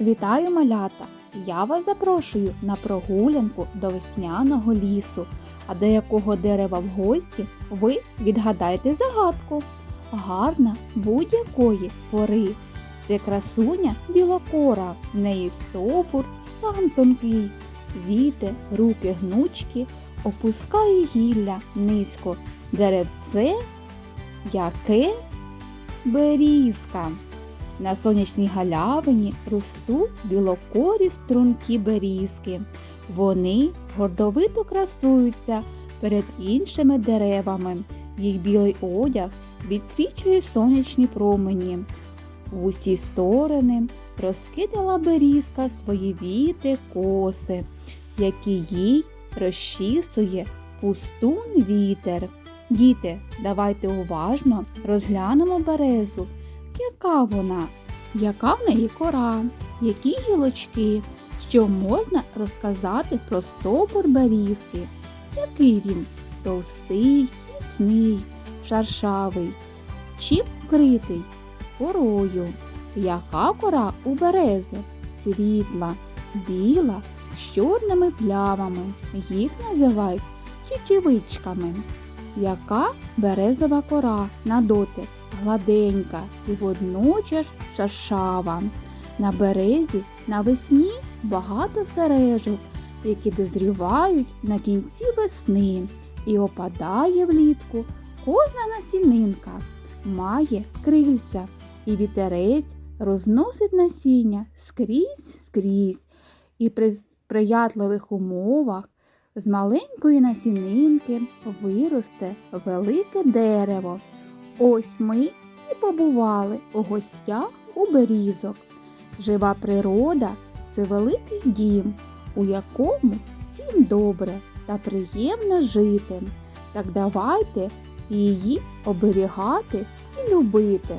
Вітаю малята! Я вас запрошую на прогулянку до весняного лісу. А до якого дерева в гості ви відгадайте загадку. Гарна будь-якої пори. Це красуня білокора, в неї стовбур, стан тонкий. Віте, руки гнучкі, опускає гілля низько. Деревце яке берізка. На сонячній галявині ростуть білокорі стрункі берізки. Вони гордовито красуються перед іншими деревами. Їх білий одяг відсвічує сонячні промені. В усі сторони розкидала берізка свої віти коси, які їй розчісує пустун вітер. Діти, давайте уважно розглянемо березу. Яка вона? Яка в неї кора? Які гілочки? Що можна розказати про стовбур берізки? Який він? Товстий, міцний, шаршавий. Чим вкритий? Корою. Яка кора у берези? Світла, біла, з чорними плямами. Їх називають чечевичками. Яка березова кора на дотик? Гладенька і водночас шершава. На березі навесні багато сережок, які дозрівають на кінці весни, і опадає влітку кожна насінинка, має крильця, і вітерець розносить насіння скрізь скрізь, і при сприятливих умовах з маленької насінинки виросте велике дерево. Ось ми і побували у гостях у берізок. Жива природа це великий дім, у якому всім добре та приємно жити. Так давайте її оберігати і любити.